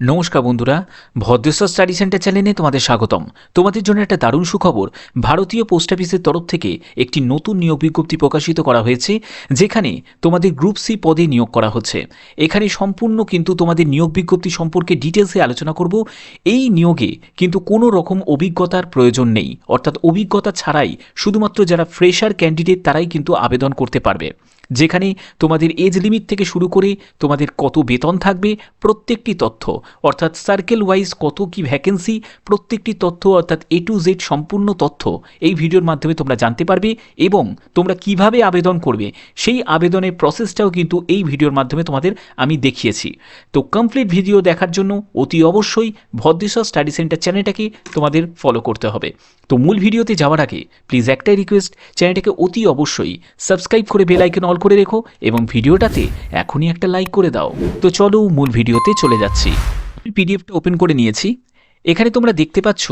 নমস্কার বন্ধুরা, Bhadreswar study centre চ্যানেলে তোমাদের স্বাগতম। তোমাদের জন্য একটা দারুণ সুখবর, ভারতীয় পোস্ট অফিসের তরফ থেকে একটি নতুন নিয়োগ বিজ্ঞপ্তি প্রকাশিত করা হয়েছে, যেখানে তোমাদের গ্রুপ সি পদে নিয়োগ করা হচ্ছে। এখানে সম্পূর্ণ কিন্তু তোমাদের নিয়োগ বিজ্ঞপ্তি সম্পর্কে ডিটেলসে আলোচনা করব। এই নিয়োগে কিন্তু কোনো রকম অভিজ্ঞতার প্রয়োজন নেই। অর্থাৎ অভিজ্ঞতা ছাড়াই শুধুমাত্র যারা ফ্রেশার ক্যান্ডিডেট তারাই কিন্তু আবেদন করতে পারবে। যেখানে তোমাদের এজ লিমিট থেকে শুরু করে তোমাদের কত বেতন থাকবে, প্রত্যেকটি তথ্য, অর্থাৎ সার্কেল ওয়াইজ কত কি ভ্যাকেন্সি প্রত্যেকটি তথ্য, অর্থাৎ এ টু জেড সম্পূর্ণ তথ্য এই ভিডিওর মাধ্যমে তোমরা জানতে পারবে এবং তোমরা কীভাবে আবেদন করবে, সেই আবেদনের প্রসেসটাও কিন্তু এই ভিডিওর মাধ্যমে তোমাদের আমি দেখিয়েছি। তো কমপ্লিট ভিডিও দেখার জন্য অতি অবশ্যই ভদ্রেশ্বর স্টাডি সেন্টার চ্যানেলটাকে তোমাদের ফলো করতে হবে। তো মূল ভিডিওতে যাওয়ার আগে প্লিজ একটাই রিকোয়েস্ট চ্যানেলটাকে অতি অবশ্যই সাবস্ক্রাইব করে বেল অল করে রেখো এবং ভিডিওটাতে এখনই একটা লাইক করে দাও। তো চলো মূল ভিডিওতে চলে যাচ্ছি। পিডিএফটা ওপেন করে নিয়েছি। এখানে তোমরা দেখতে পাচ্ছ,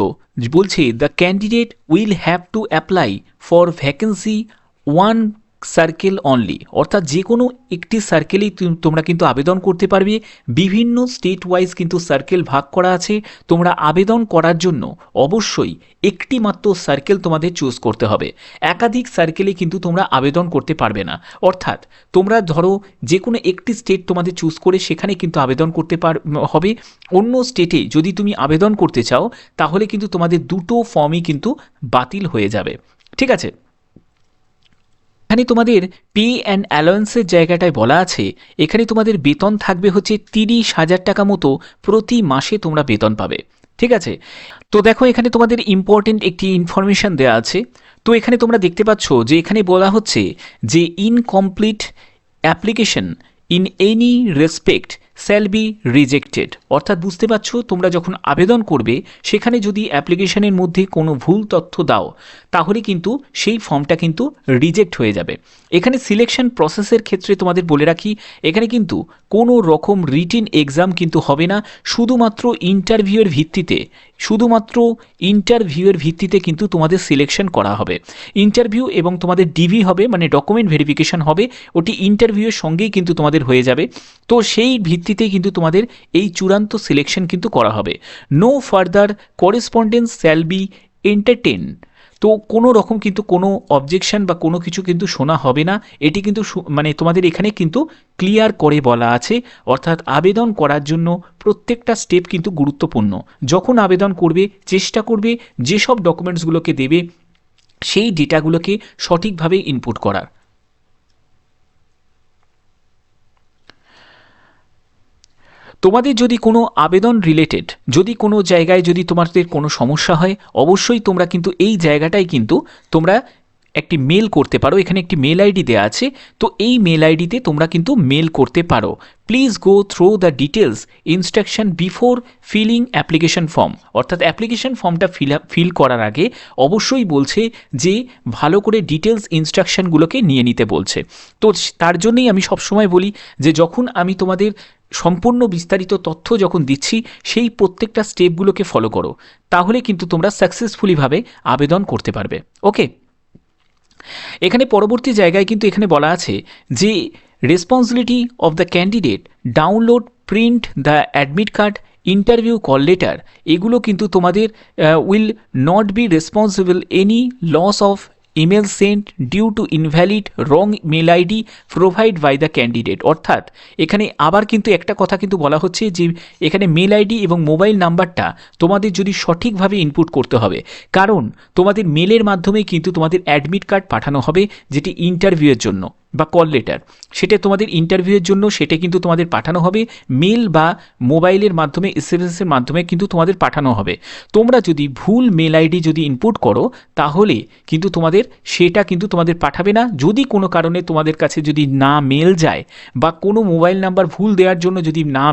বলছে the candidate will have to apply for vacancy one circle only অর্থাৎ যে কোনো একটি সার্কেলেই তোমরা কিন্তু আবেদন করতে পারবে। বিভিন্ন স্টেট ওয়াইজ কিন্তু সার্কেল ভাগ করা আছে। তোমরা আবেদন করার জন্য অবশ্যই একটি মাত্র সার্কেল তোমাদের চুজ করতে হবে। একাধিক সার্কেলে কিন্তু তোমরা আবেদন করতে পারবে না। অর্থাৎ তোমরা ধরো যে কোনো একটি স্টেট তোমাদের চুজ করে সেখানে কিন্তু আবেদন করতে পার হবে। অন্য স্টেটে যদি তুমি আবেদন করতে চাও, তাহলে কিন্তু তোমাদের দুটো ফর্মই কিন্তু বাতিল হয়ে যাবে। ঠিক আছে? এখানে তোমাদের পে অ্যান্ড অ্যালায়েন্সের জায়গাটায় বলা আছে। এখানে তোমাদের বেতন থাকবে হচ্ছে তিরিশ হাজার টাকা মতো প্রতি মাসে তোমরা বেতন পাবে। ঠিক আছে? তো দেখো, এখানে তোমাদের ইম্পর্টেন্ট একটি ইনফরমেশান দেওয়া আছে। তো এখানে তোমরা দেখতে পাচ্ছ যে এখানে বলা হচ্ছে যে incomplete application in any respect shall be rejected অর্থাৎ বুঝতে পারছ, তোমরা যখন আবেদন করবে, সেখানে যদি অ্যাপ্লিকেশনের মধ্যে কোনো ভুল তথ্য দাও, তাহলে কিন্তু সেই ফর্মটা কিন্তু রিজেক্ট হয়ে যাবে। এখানে সিলেকশন প্রসেসের ক্ষেত্রে তোমাদের বলে রাখি, এখানে কিন্তু কোনো রকম রিটিন এক্সাম কিন্তু হবে না। শুধুমাত্র ইন্টারভিউয়ের ভিত্তিতে, শুধুমাত্র ইন্টারভিউয়ের ভিত্তিতে কিন্তু তোমাদের সিলেকশন করা হবে। ইন্টারভিউ এবং তোমাদের ডিভি হবে মানে ডকুমেন্ট ভেরিফিকেশন হবে, ওটি ইন্টারভিউয়ের সঙ্গেই কিন্তু তোমাদের হয়ে যাবে। তো সেই ভিত্তিতেই কিন্তু তোমাদের এই চূড়ান্ত সিলেকশন কিন্তু করা হবে। No further correspondence shall be entertain তো কোনো রকম কিন্তু কোনো অবজেকশন বা কোনো কিছু কিন্তু শোনা হবে না। এটি কিন্তু মানে তোমাদের এখানে কিন্তু ক্লিয়ার করে বলা আছে। অর্থাৎ আবেদন করার জন্য প্রত্যেকটা স্টেপ কিন্তু গুরুত্বপূর্ণ। যখন আবেদন করবে, চেষ্টা করবে, যেসব ডকুমেন্টসগুলোকে দেবে, সেই ডেটাগুলোকে সঠিকভাবে ইনপুট করার। তোমাদের যদি কোনো আবেদন রিলেটেড যদি কোনো জায়গায় যদি তোমাদের কোনো সমস্যা হয়, অবশ্যই তোমরা কিন্তু এই জায়গাটাই কিন্তু তোমরা একটি মেল করতে পারো, এখানে একটি মেল আইডি দেওয়া আছে, তো এই মেল আইডিতে তোমরা কিন্তু মেল করতে পারো। Please go through the details instruction before filling application form অর্থাৎ অ্যাপ্লিকেশন ফর্মটা ফিল ফিল করার আগে অবশ্যই বলছে যে ভালো করে ডিটেলস ইনস্ট্রাকশনগুলোকে নিয়ে নিতে বলছে। তো তার জন্যই আমি সবসময় বলি যে যখন আমি তোমাদের সম্পূর্ণ বিস্তারিত তথ্য যখন দিচ্ছি, সেই প্রত্যেকটা স্টেপগুলোকে ফলো করো। তাহলে কিন্তু তোমরা সাকসেসফুলিভাবে আবেদন করতে পারবে। ওকে এখানে পরবর্তী জায়গায় কিন্তু এখানে বলা আছে যে responsibility of the candidate download print the admit card interview call letter এগুলো কিন্তু তোমাদের will not be responsible any loss of email sent due to invalid wrong mail ID provide by the candidate অর্থাৎ, এখানে আবার কিন্তু একটা কথা কিন্তু বলা হচ্ছে যে, এখানে মেল আইডি এবং মোবাইল নাম্বারটা তোমাদের যদি সঠিকভাবে ইনপুট করতে হবে। কারণ, তোমাদের মেলের মাধ্যমে কিন্তু তোমাদের অ্যাডমিট কার্ড পাঠানো হবে, যেটি ইন্টারভিউয়ের জন্য। বা কল লেটার সেটা তোমাদের ইন্টারভিউয়ের জন্য সেটা কিন্তু তোমাদের পাঠানো হবে। মেল বা মোবাইলের মাধ্যমে এস এর মাধ্যমে কিন্তু তোমাদের পাঠানো হবে। তোমরা যদি ভুল মেল আইডি যদি ইনপুট করো, তাহলে কিন্তু তোমাদের সেটা কিন্তু তোমাদের পাঠাবে না। যদি কোনো কারণে তোমাদের কাছে যদি না মেল যায় বা কোনো মোবাইল নাম্বার ভুল দেওয়ার জন্য যদি না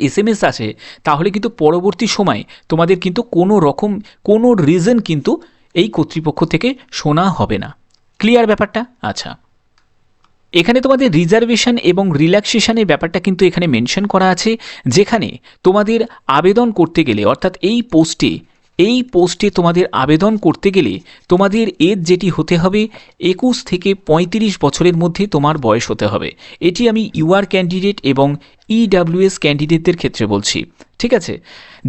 এস এম এস আসে, তাহলে কিন্তু পরবর্তী সময় তোমাদের কিন্তু কোনো রকম, কোনো রিজন কিন্তু এই কর্তৃপক্ষ থেকে শোনা হবে না। ক্লিয়ার ব্যাপারটা? আচ্ছা। এখানে তোমাদের রিজার্ভেশন এবং রিল্যাক্সেশনের ব্যাপারটা কিন্তু এখানে মেনশন করা আছে, যেখানে তোমাদের আবেদন করতে গেলে, অর্থাৎ এই পোস্টে এই পোস্টে তোমাদের আবেদন করতে গেলে তোমাদের এজ যেটি হতে হবে একুশ থেকে পঁয়ত্রিশ বছরের মধ্যে তোমার বয়স হতে হবে। এটি আমি ইউআর ক্যান্ডিডেট এবং ইডাব্লিউএস ক্যান্ডিডেটদের ক্ষেত্রে বলছি, ঠিক আছে?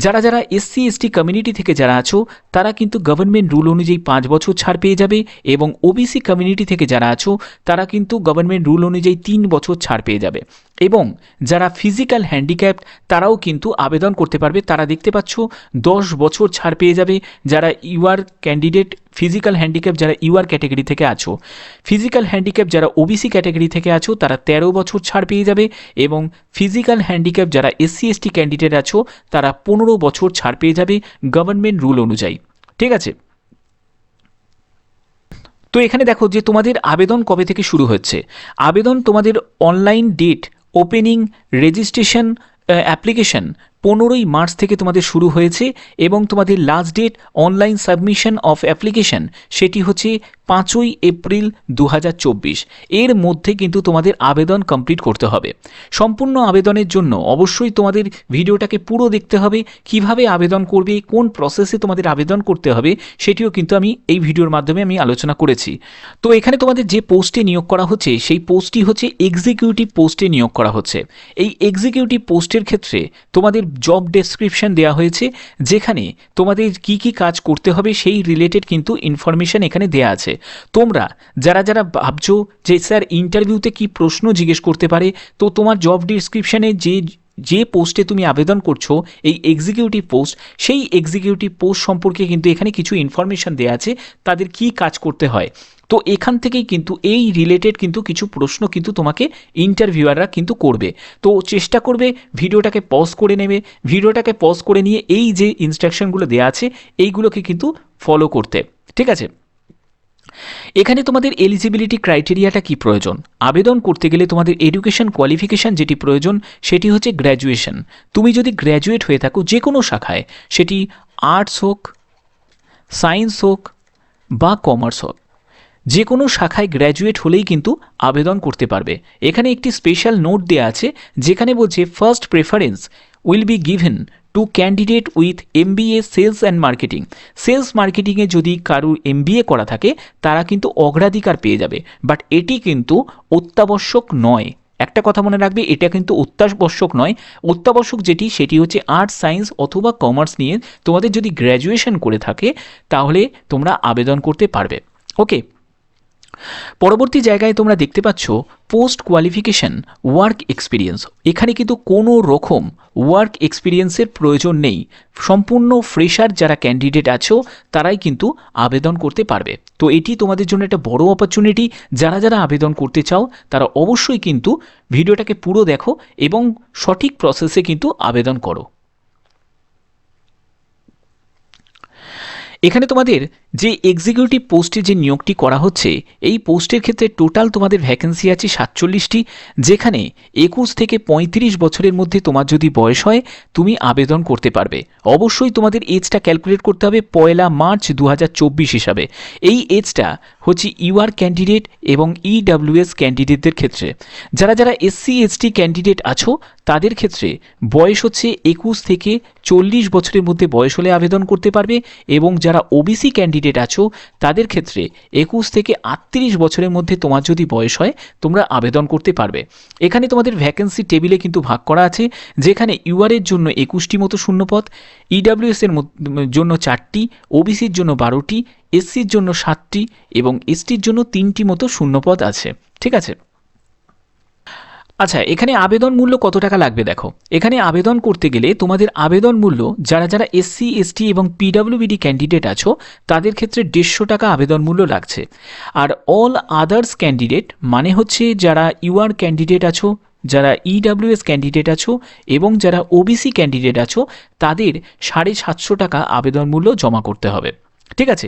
যারা যারা এসসি এসটি কমিউনিটি থেকে যারা আছো, তারা কিন্তু গভর্নমেন্ট রুল অনুযায়ী পাঁচ বছর ছাড় পেয়ে যাবে এবং ওবিসি কমিউনিটি থেকে যারা আছো, তারা কিন্তু গভর্নমেন্ট রুল অনুযায়ী তিন বছর ছাড় পেয়ে যাবে। এবং যারা ফিজিক্যাল হ্যান্ডিক্যাপ্ট তারাও কিন্তু আবেদন করতে পারবে। তারা দেখতে পাচ্ছ, দশ বছর ছাড় পেয়ে যাবে যারা ইউআর ক্যান্ডিডেট ফিজিক্যাল হ্যান্ডিক্যাপ যারা ইউআর ক্যাটাগরি থেকে আছো। ফিজিক্যাল হ্যান্ডিক্যাপ যারা ওবিসি ক্যাটাগরি থেকে আছো, তারা তেরো বছর ছাড় পেয়ে যাবে এবং ফিজিক্যাল হ্যান্ডিক্যাপ যারা এসসি এসটি ক্যান্ডিডেট আছো, তারা পনেরো বছর ছাড় পেয়ে যাবে গভর্নমেন্ট রুল অনুযায়ী। ঠিক আছে? তো এখানে দেখো যে তোমাদের আবেদন কবে থেকে শুরু হচ্ছে? আবেদন তোমাদের online date opening registration application পনেরোই মার্চ থেকে তোমাদের শুরু হয়েছে এবং তোমাদের last date online submission of application সেটি হচ্ছে পাঁচই এপ্রিল দু হাজার চব্বিশ। এর মধ্যে কিন্তু তোমাদের আবেদন কমপ্লিট করতে হবে। সম্পূর্ণ আবেদনের জন্য অবশ্যই তোমাদের ভিডিওটাকে পুরো দেখতে হবে, কীভাবে আবেদন করবে, কোন প্রসেসে তোমাদের আবেদন করতে হবে, সেটিও কিন্তু আমি এই ভিডিওর মাধ্যমে আমি আলোচনা করেছি। তো এখানে তোমাদের যে পোস্টে নিয়োগ করা হচ্ছে, সেই পোস্টটি হচ্ছে এক্সিকিউটিভ পোস্টে নিয়োগ করা হচ্ছে। এই এক্সিকিউটিভ পোস্টের ক্ষেত্রে তোমাদের জব ডেসক্রিপশন দেওয়া হয়েছে, যেখানে তোমাদের কি কি কাজ করতে হবে, সেই রিলেটেড কিন্তু ইনফরমেশন এখানে দেওয়া আছে। তোমরা যারা যারা ভাবছ যে স্যার ইন্টারভিউতে কি প্রশ্ন জিজ্ঞেস করতে পারে, তো তোমার জব ডিসক্রিপশানে যে যে পোস্টে তুমি আবেদন করছ, এই এক্সিকিউটিভ পোস্ট সেই এক্সিকিউটিভ পোস্ট সম্পর্কে কিন্তু এখানে কিছু ইনফরমেশন দেওয়া আছে, তাদের কি কাজ করতে হয়। তো এখান থেকেই কিন্তু এই রিলেটেড কিন্তু কিছু প্রশ্ন কিন্তু তোমাকে ইন্টারভিউয়াররা কিন্তু করবে। তো চেষ্টা করবে ভিডিওটাকে পজ করে নেবে, ভিডিওটাকে পজ করে নিয়ে এই যে ইনস্ট্রাকশনগুলো দেওয়া আছে, এইগুলোকে কিন্তু ফলো করতে। ঠিক আছে? এখানে তোমাদের এলিজিবিলিটি ক্রাইটেরিয়াটা কি প্রয়োজন? আবেদন করতে গেলে তোমাদের এডুকেশন কোয়ালিফিকেশান যেটি প্রয়োজন, সেটি হচ্ছে গ্র্যাজুয়েশন তুমি যদি গ্র্যাজুয়েট হয়ে থাকো যে কোনো শাখায়, সেটি আর্টস হোক সায়েন্স হোক বা কমার্স হোক, যে কোনো শাখায় গ্র্যাজুয়েট হলেই কিন্তু আবেদন করতে পারবে। এখানে একটি স্পেশাল নোট দেওয়া আছে, যেখানে বলছে first preference will be given to candidate with MBA sales and marketing sales মার্কেটিংয়ে যদি কারুর এমবিএ করা থাকে, তারা কিন্তু অগ্রাধিকার পেয়ে যাবে। বাট এটি কিন্তু অত্যাবশ্যক নয়। একটা কথা মনে রাখবে, এটা কিন্তু অত্যাবশ্যক নয়। অত্যাবশ্যক যেটি, সেটি হচ্ছে আর্টস সায়েন্স অথবা কমার্স নিয়ে তোমাদের যদি গ্র্যাজুয়েশন করে থাকে, তাহলে তোমরা আবেদন করতে পারবে। ওকে পরবর্তী জায়গায় তোমরা দেখতে পাচ্ছ পোস্ট কোয়ালিফিকেশন ওয়ার্ক এক্সপিরিয়েন্স এখানে কিন্তু কোনো রকম ওয়ার্ক এক্সপিরিয়েন্সের প্রয়োজন নেই। সম্পূর্ণ ফ্রেশার যারা ক্যান্ডিডেট আছো, তারাই কিন্তু আবেদন করতে পারবে। তো এটি তোমাদের জন্য একটা বড় অপরচুনিটি যারা যারা আবেদন করতে চাও, তারা অবশ্যই কিন্তু ভিডিওটাকে পুরো দেখো এবং সঠিক প্রসেসে কিন্তু আবেদন করো। এখানে তোমাদের যে এক্সিকিউটিভ পোস্টে যে নিয়োগটি করা হচ্ছে, এই পোস্টের ক্ষেত্রে টোটাল তোমাদের ভ্যাকেন্সি আছে সাতচল্লিশটি, যেখানে একুশ থেকে পঁয়ত্রিশ বছরের মধ্যে তোমার যদি বয়স হয়, তুমি আবেদন করতে পারবে। অবশ্যই তোমাদের এজটা ক্যালকুলেট করতে হবে পয়লা মার্চ দু হাজার চব্বিশ হিসাবে। এই এজটা হচ্ছে ইউআর ক্যান্ডিডেট এবং ইডাব্লিউএস ক্যান্ডিডেটদের ক্ষেত্রে। যারা যারা এসসি এসটি ক্যান্ডিডেট আছো, তাদের ক্ষেত্রে বয়স হচ্ছে একুশ থেকে চল্লিশ বছরের মধ্যে বয়স হলে আবেদন করতে পারবে এবং যারা ওবিসি ক্যান্ডিডেট আছো, তাদের ক্ষেত্রে একুশ থেকে আটত্রিশ বছরের মধ্যে তোমার যদি বয়স হয়, তোমরা আবেদন করতে পারবে। এখানে তোমাদের ভ্যাকেন্সি টেবিলে কিন্তু ভাগ করা আছে, যেখানে ইউআরের জন্য একুশটি মতো শূন্যপদ ইডাব্লিউএস এর জন্য চারটি ওবিসির জন্য বারোটি এসসির জন্য সাতটি এবং এসটির জন্য তিনটি মতো শূন্যপদ আছে। ঠিক আছে? আচ্ছা এখানে আবেদন মূল্য কত টাকা লাগবে দেখো? এখানে আবেদন করতে গেলে তোমাদের আবেদন মূল্য, যারা যারা এসসি এসটি এবং পিডাব্লিউবিডি ক্যান্ডিডেট আছো, তাদের ক্ষেত্রে দেড়শো টাকা আবেদন মূল্য লাগছে। আর অল আদার্স ক্যান্ডিডেট মানে হচ্ছে যারা ইউআর ক্যান্ডিডেট আছো, যারা ইডাব্লিউএস ক্যান্ডিডেট আছো এবং যারা ওবিসি ক্যান্ডিডেট আছো, তাদের সাড়ে সাতশো টাকা আবেদন মূল্য জমা করতে হবে। ঠিক আছে?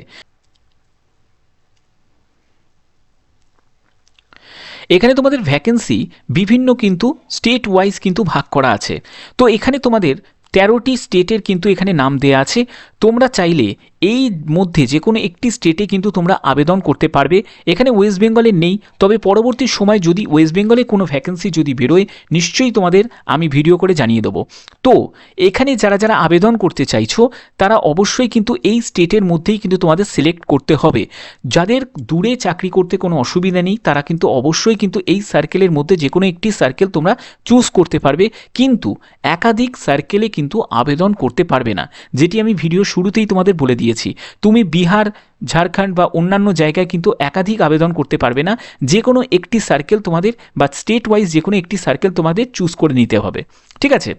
এখানে তোমাদের ভ্যাকেন্সি বিভিন্ন কিন্তু স্টেট ওয়াইজ কিন্তু ভাগ করা আছে। তো এখানে তোমাদের তেরোটি স্টেটের কিন্তু এখানে নাম দেয়া আছে। তোমরা চাইলে এই মধ্যে যে কোনো একটি স্টেটে কিন্তু তোমরা আবেদন করতে পারবে। এখানে ওয়েস্ট বেঙ্গলের নেই, তবে পরবর্তী সময় যদি ওয়েস্ট বেঙ্গলে কোনো ভ্যাকেন্সি যদি বেরোয়, নিশ্চয়ই তোমাদের আমি ভিডিও করে জানিয়ে দেবো। তো, এখানে যারা যারা আবেদন করতে চাইছো, তারা অবশ্যই কিন্তু এই স্টেটের মধ্যেই কিন্তু তোমাদের সিলেক্ট করতে হবে। যাদের দূরে চাকরি করতে কোনো অসুবিধা নেই, তারা কিন্তু অবশ্যই কিন্তু এই সার্কেলের মধ্যে যে কোনো একটি সার্কেল তোমরা চুজ করতে পারবে। কিন্তু একাধিক সার্কেলে কিন্তু আবেদন করতে পারবে না। যেটি আমি ভিডিও শুরুতেই তোমাদের বলে দিয়েছি। তুমি বিহার, ঝাড়খণ্ড বা অন্যান্য জায়গায় কিন্তু একাধিক আবেদন করতে পারবে না। যে কোনো একটি সার্কেল তোমাদের বা স্টেট ওয়াইজ যে কোনো একটি সার্কেল তোমাদের চুজ করে নিতে হবে। ঠিক আছে?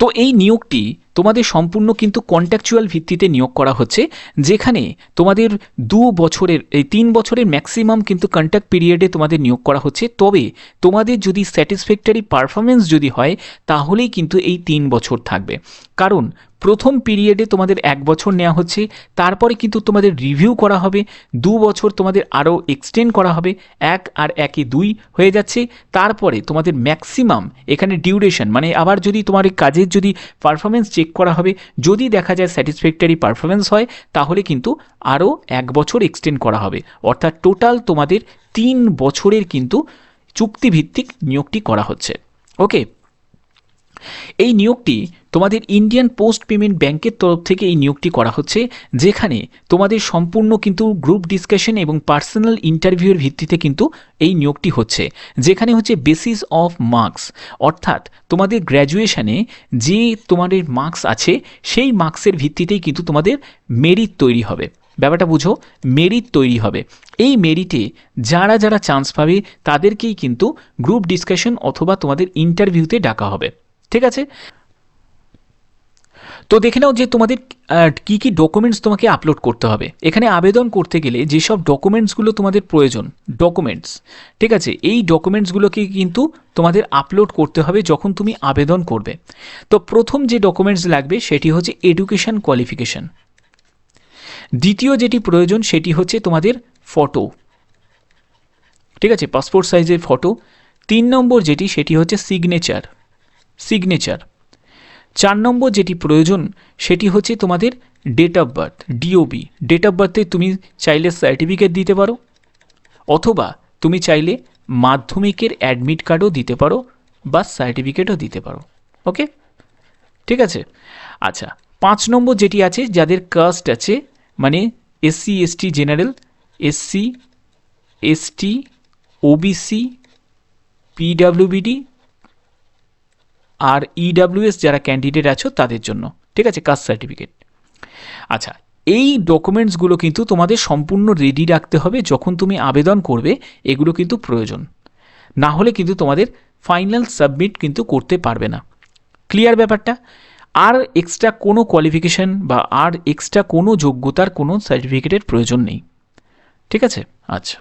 তো এই নিয়োগটি তোমাদের সম্পূর্ণ কিন্তু কন্ট্যাকচুয়াল ভিত্তিতে নিয়োগ করা হচ্ছে, যেখানে তোমাদের দু বছরের, এই তিন বছরের ম্যাক্সিমাম কিন্তু কন্ট্যাক্ট পিরিয়ডে তোমাদের নিয়োগ করা হচ্ছে। তবে তোমাদের যদি স্যাটিসফ্যাক্টরি পারফরমেন্স যদি হয়, তাহলেই কিন্তু এই তিন বছর থাকবে। কারণ প্রথম পিরিয়ডে তোমাদের এক বছর নেওয়া হচ্ছে, তারপরে কিন্তু তোমাদের রিভিউ করা হবে, দু বছর তোমাদের আরও এক্সটেন্ড করা হবে, এক আর একে দুই হয়ে যাচ্ছে। তারপরে তোমাদের ম্যাক্সিমাম এখানে ডিউরেশন মানে আবার যদি তোমার কাজের যদি পারফরমেন্স চেক করা হবে। যদি দেখা যায় স্যাটিসফ্যাক্টরি পারফরমেন্স হয়, তাহলে কিন্তু আরও এক বছর এক্সটেন্ড করা হবে। অর্থাৎ টোটাল তোমাদের তিন বছরের কিন্তু চুক্তিভিত্তিক নিয়োগটি করা হচ্ছে। ওকে এই নিয়োগটি তোমাদের ইন্ডিয়ান পোস্ট পেমেন্ট ব্যাংকের তরফ থেকে এই নিয়োগটি করা হচ্ছে, যেখানে তোমাদের সম্পূর্ণ কিন্তু গ্রুপ ডিসকাশন এবং পার্সোনাল ইন্টারভিউয়ের ভিত্তিতে কিন্তু এই নিয়োগটি হচ্ছে, যেখানে হচ্ছে বেসিস অফ মার্কস অর্থাৎ তোমাদের গ্র্যাজুয়েশানে যে তোমাদের মার্কস আছে, সেই মার্কসের ভিত্তিতেই কিন্তু তোমাদের মেরিট তৈরি হবে। ব্যাপারটা বুঝো মেরিট তৈরি হবে। এই মেরিটে যারা যারা চান্স পাবে, তাদেরকেই কিন্তু গ্রুপ ডিসকাশন অথবা তোমাদের ইন্টারভিউতে ডাকা হবে। ঠিক আছে? তো দেখে নাও যে তোমাদের কী কী ডকুমেন্টস তোমাকে আপলোড করতে হবে। এখানে আবেদন করতে গেলে যেসব ডকুমেন্টসগুলো তোমাদের প্রয়োজন ডকুমেন্টস ঠিক আছে? এই ডকুমেন্টসগুলোকে কিন্তু তোমাদের আপলোড করতে হবে যখন তুমি আবেদন করবে। তো প্রথম যে ডকুমেন্টস লাগবে সেটি হচ্ছে এডুকেশন কোয়ালিফিকেশন দ্বিতীয় যেটি প্রয়োজন সেটি হচ্ছে তোমাদের ফটো ঠিক আছে? পাসপোর্ট সাইজের ফটো তিন নম্বর যেটি সেটি হচ্ছে সিগনেচার সিগনেচার চার নম্বর যেটি প্রয়োজন, সেটি হচ্ছে তোমাদের date of birth DOB date of বার্থে তুমি চাইলে সার্টিফিকেট দিতে পারো, অথবা তুমি চাইলে মাধ্যমিকের অ্যাডমিট কার্ডও দিতে পারো বা সার্টিফিকেটও দিতে পারো ওকে ঠিক আছে? আচ্ছা পাঁচ নম্বর যেটি আছে, যাদের কাস্ট আছে মানে SC ST general SC ST OBC PWBD আর ইডাব্লিউএস যারা ক্যান্ডিডেট আছো তাদের জন্য, ঠিক আছে? কাস্ট সার্টিফিকেট আচ্ছা এই ডকুমেন্টসগুলো কিন্তু তোমাদের সম্পূর্ণ রেডি রাখতে হবে যখন তুমি আবেদন করবে, এগুলো কিন্তু প্রয়োজন। না হলে কিন্তু তোমাদের ফাইনাল সাবমিট কিন্তু করতে পারবে না। ক্লিয়ার ব্যাপারটা? আর এক্সট্রা কোনো কোয়ালিফিকেশন বা আর এক্সট্রা কোনো যোগ্যতার কোনো সার্টিফিকেটের প্রয়োজন নেই। ঠিক আছে? আচ্ছা।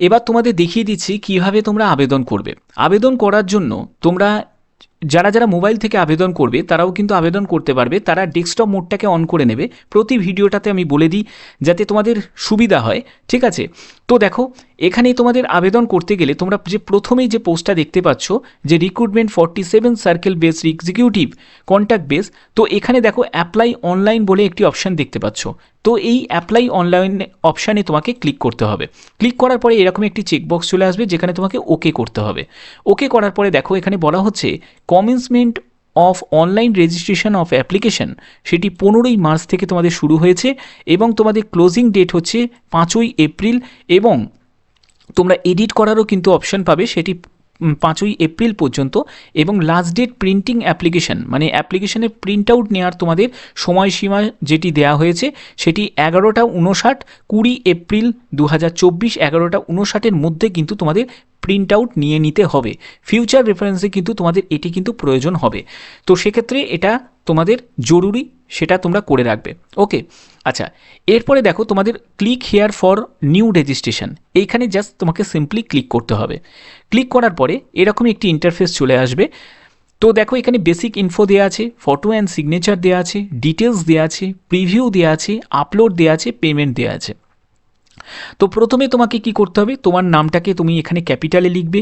এবার তোমাদের দেখিয়ে দিচ্ছি কীভাবে তোমরা আবেদন করবে। আবেদন করার জন্য তোমরা যারা যারা মোবাইল থেকে আবেদন করবে, তারাও কিন্তু আবেদন করতে পারবে। তারা ডেস্কটপ মোডটাকে অন করে নেবে। প্রতি ভিডিওটাতে আমি বলে দিই, যাতে তোমাদের সুবিধা হয়, ঠিক আছে? তো দেখো, এখানেই তোমাদের আবেদন করতে গেলে তোমরা যে প্রথমেই যে পোস্টটা দেখতে পাচ্ছ, যে recruitment forty seven circle base executive contact base তো এখানে দেখো অ্যাপ্লাই অনলাইন বলে একটি অপশান দেখতে পাচ্ছ। তো এই অ্যাপ্লাই অনলাইন অপশানে তোমাকে ক্লিক করতে হবে। ক্লিক করার পরে এরকম একটি চেকবক্স চলে আসবে, যেখানে তোমাকে ওকে করতে হবে। ওকে করার পরে দেখো, এখানে বলা হচ্ছে commencement of online registration of application সেটি পনেরোই মার্চ থেকে তোমাদের শুরু হয়েছে এবং তোমাদের ক্লোজিং ডেট হচ্ছে পাঁচই এপ্রিল এবং তোমরা এডিট করারও কিন্তু অপশন পাবে, সেটি পাঁচই এপ্রিল পর্যন্ত এবং লাস্ট ডেট প্রিন্টিং অ্যাপ্লিকেশান মানে অ্যাপ্লিকেশানের প্রিন্ট আউট নেওয়ার তোমাদের সময়সীমা যেটি দেয়া হয়েছে, সেটি এগারোটা উনষাট কুড়ি এপ্রিল দু হাজার চব্বিশ এগারোটা উনষাটের মধ্যে কিন্তু তোমাদের প্রিন্ট আউট নিয়ে নিতে হবে। ফিউচার রেফারেন্সে কিন্তু তোমাদের এটি কিন্তু প্রয়োজন হবে। তো সেক্ষেত্রে এটা তোমাদের জরুরি সেটা তোমরা করে রাখবে। ওকে আচ্ছা এরপরে দেখো তোমাদের click here for new registration এইখানে জাস্ট তোমাকে সিম্পলি ক্লিক করতে হবে। ক্লিক করার পরে এরকম একটি ইন্টারফেস চলে আসবে। তো দেখো এখানে বেসিক ইনফো দেওয়া আছে ফটো অ্যান্ড সিগনেচার দেওয়া আছে ডিটেলস দেওয়া আছে প্রিভিউ দেওয়া আছে আপলোড দেওয়া আছে পেমেন্ট দেওয়া আছে। তো প্রথমে তোমাকে কি করতে হবে? তোমার নামটাকে তুমি এখানে ক্যাপিটালে লিখবে।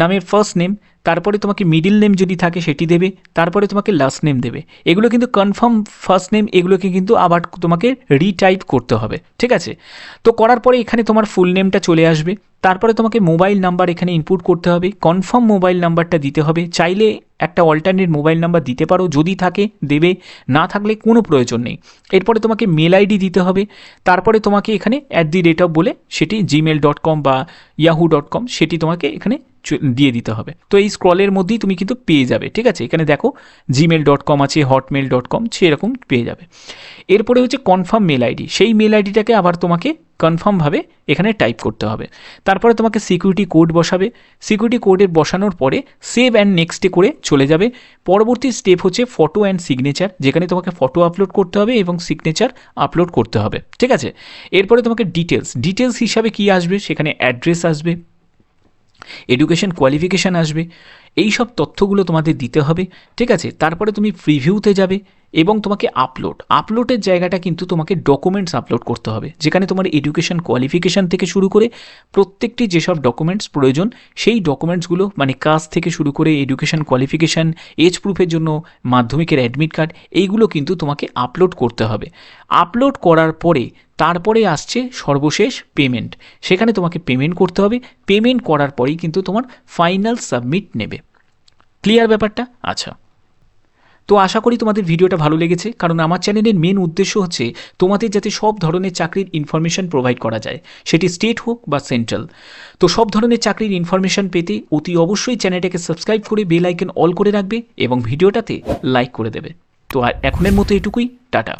নামের ফার্স্ট নেম তারপরে তোমাকে মিডিল নেম যদি থাকে সেটি দেবে, তারপরে তোমাকে লাস্ট নেম দেবে। এগুলো কিন্তু কনফার্ম ফার্স্ট নেম এগুলোকে কিন্তু আবার তোমাকে রিটাইপ করতে হবে, ঠিক আছে? তো করার পরে এখানে তোমার ফুল নেমটা চলে আসবে। তারপরে তোমাকে মোবাইল নাম্বার এখানে ইনপুট করতে হবে কনফার্ম মোবাইল নাম্বারটা দিতে হবে, চাইলে একটা অল্টারনেট মোবাইল নাম্বার দিতে পারো যদি থাকে, দেবে, না থাকলে কোনো প্রয়োজন নেই। এরপরে তোমাকে মেল আইডি দিতে হবে, তারপরে তোমাকে এখানে অ্যাট দি রেট অফ বলে সেটি জিমেল ডট কম বা ইয়াহু ডট কম সেটি তোমাকে এখানে দিয়ে দিতে হবে। তো এই স্ক্রলের মধ্যেই তুমি কিন্তু পেয়ে যাবে, ঠিক আছে? এখানে দেখো জিমেল ডট কম আছে হটমেল ডট কম সেরকম পেয়ে যাবে। এরপরে হচ্ছে কনফার্ম মেল আইডি সেই মেল আইডিটাকে আবার তোমাকে কনফার্মভাবে এখানে টাইপ করতে হবে। তারপরে তোমাকে সিকিউরিটি কোড বসাবে। সিকিউরিটি কোডের বসানোর পরে সেভ অ্যান্ড নেক্সটে করে চলে যাবে। পরবর্তী স্টেপ হচ্ছে ফটো অ্যান্ড সিগনেচার যেখানে তোমাকে ফটো আপলোড করতে হবে এবং সিগনেচার আপলোড করতে হবে। ঠিক আছে? এরপরে তোমাকে ডিটেলস ডিটেলস হিসাবে কি আসবে? সেখানে অ্যাড্রেস আসবে। এডুকেশন কোয়ালিফিকেশান আসবে। এই সব তথ্যগুলো তোমাদের দিতে হবে, ঠিক আছে? তারপরে তুমি প্রিভিউতে যাবে এবং তোমাকে আপলোড আপলোডের জায়গাটা কিন্তু তোমাকে ডকুমেন্টস আপলোড করতে হবে। যেখানে তোমার এডুকেশন কোয়ালিফিকেশান থেকে শুরু করে প্রত্যেকটি যেসব ডকুমেন্টস প্রয়োজন, সেই ডকুমেন্টসগুলো মানে কাজ থেকে শুরু করে এডুকেশন কোয়ালিফিকেশান এজ প্রুফের জন্য মাধ্যমিকের অ্যাডমিট কার্ড এইগুলো কিন্তু তোমাকে আপলোড করতে হবে। আপলোড করার পরে তারপরে আসছে সর্বশেষ পেমেন্ট সেখানে তোমাকে পেমেন্ট করতে হবে। পেমেন্ট করার পরেই কিন্তু তোমার ফাইনাল সাবমিট নেবে। ক্লিয়ার ব্যাপারটা? আচ্ছা। তো আশা করি তোমাদের ভিডিওটা ভালো লেগেছে, কারণ আমার চ্যানেলের মেন উদ্দেশ্য হচ্ছে তোমাদের যাতে সব ধরনের চাকরির ইনফরমেশন প্রোভাইড করা যায়। সেটি স্টেট হোক বা সেন্ট্রাল তো সব ধরনের চাকরির ইনফরমেশন পেতে অতি অবশ্যই চ্যানেলটাকে সাবস্ক্রাইব করে বেল আইকন অল করে রাখবে এবং ভিডিওটাতে লাইক করে দেবে। তো আর এখনের মতো এটুকুই। টাটা।